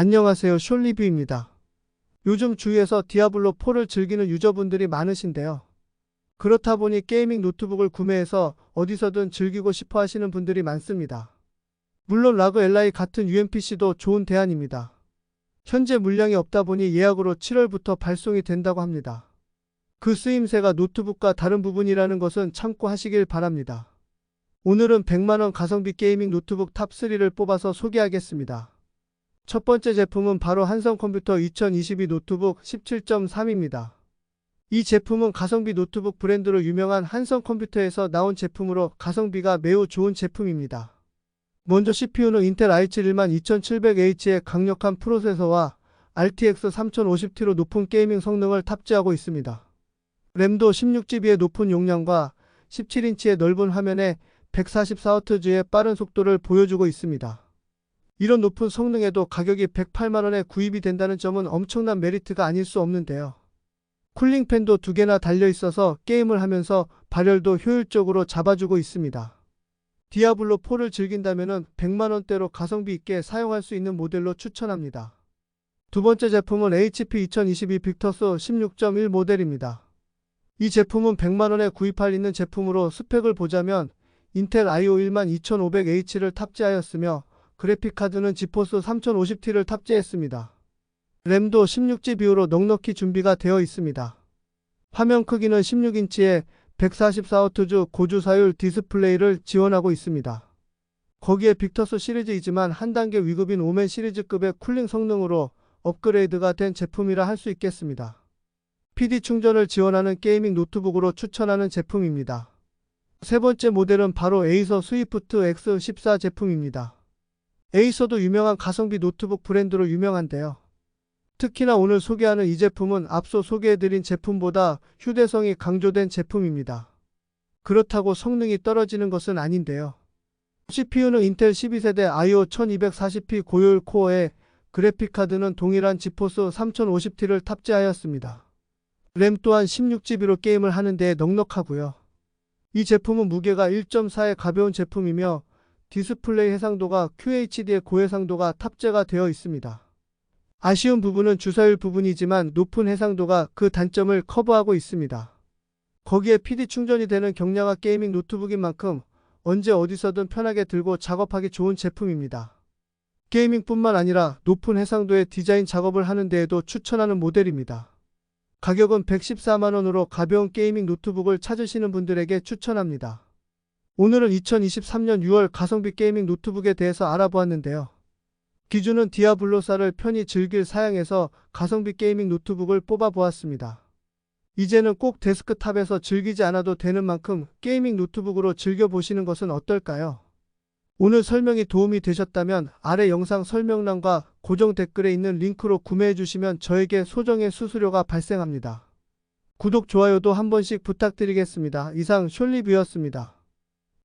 안녕하세요. 숄리뷰입니다. 요즘 주위에서 디아블로 4를 즐기는 유저분들이 많으신데요. 그렇다 보니 게이밍 노트북을 구매해서 어디서든 즐기고 싶어 하시는 분들이 많습니다. 물론 라그 LI 같은 UMPC도 좋은 대안입니다. 현재 물량이 없다 보니 예약으로 7월부터 발송이 된다고 합니다. 그 쓰임새가 노트북과 다른 부분이라는 것은 참고하시길 바랍니다. 오늘은 100만원 가성비 게이밍 노트북 탑3를 뽑아서 소개하겠습니다. 첫 번째 제품은 바로 한성컴퓨터 2022 노트북 17.3입니다. 이 제품은 가성비 노트북 브랜드로 유명한 한성컴퓨터에서 나온 제품으로 가성비가 매우 좋은 제품입니다. 먼저 CPU는 인텔 i7 12700H의 강력한 프로세서와 RTX 3050T로 높은 게이밍 성능을 탑재하고 있습니다. 램도 16GB의 높은 용량과 17인치의 넓은 화면에 144Hz의 빠른 속도를 보여주고 있습니다. 이런 높은 성능에도 가격이 108만원에 구입이 된다는 점은 엄청난 메리트가 아닐 수 없는데요. 쿨링팬도 두 개나 달려 있어서 게임을 하면서 발열도 효율적으로 잡아주고 있습니다. 디아블로 4를 즐긴다면 100만원대로 가성비 있게 사용할 수 있는 모델로 추천합니다. 두 번째 제품은 HP 2022 빅터스 16.1 모델입니다. 이 제품은 100만원에 구입할 있는 제품으로 스펙을 보자면 인텔 i5 12500H를 탑재하였으며 그래픽카드는 지포스 3050T를 탑재했습니다. 램도 16GB로 넉넉히 준비가 되어 있습니다. 화면 크기는 16인치에 144Hz 고주사율 디스플레이를 지원하고 있습니다. 거기에 빅터스 시리즈이지만 한 단계 위급인 오멘 시리즈급의 쿨링 성능으로 업그레이드가 된 제품이라 할 수 있겠습니다. PD 충전을 지원하는 게이밍 노트북으로 추천하는 제품입니다. 세 번째 모델은 바로 에이서 스위프트 X14 제품입니다. 에이서도 유명한 가성비 노트북 브랜드로 유명한데요. 특히나 오늘 소개하는 이 제품은 앞서 소개해드린 제품보다 휴대성이 강조된 제품입니다. 그렇다고 성능이 떨어지는 것은 아닌데요. CPU는 인텔 12세대 i5 1240p 고효율 코어에 그래픽카드는 동일한 지포스 3050T를 탑재하였습니다. 램 또한 16GB로 게임을 하는 데 넉넉하고요. 이 제품은 무게가 1.4의 가벼운 제품이며 디스플레이 해상도가 QHD의 고해상도가 탑재가 되어 있습니다. 아쉬운 부분은 주사율 부분이지만 높은 해상도가 그 단점을 커버하고 있습니다. 거기에 PD 충전이 되는 경량화 게이밍 노트북인 만큼 언제 어디서든 편하게 들고 작업하기 좋은 제품입니다. 게이밍뿐만 아니라 높은 해상도의 디자인 작업을 하는 데에도 추천하는 모델입니다. 가격은 114만원으로 가벼운 게이밍 노트북을 찾으시는 분들에게 추천합니다. 오늘은 2023년 6월 가성비 게이밍 노트북에 대해서 알아보았는데요. 기준은 디아블로사를 편히 즐길 사양에서 가성비 게이밍 노트북을 뽑아보았습니다. 이제는 꼭 데스크탑에서 즐기지 않아도 되는 만큼 게이밍 노트북으로 즐겨보시는 것은 어떨까요? 오늘 설명이 도움이 되셨다면 아래 영상 설명란과 고정 댓글에 있는 링크로 구매해 주시면 저에게 소정의 수수료가 발생합니다. 구독, 좋아요도 한 번씩 부탁드리겠습니다. 이상 숄리뷰였습니다.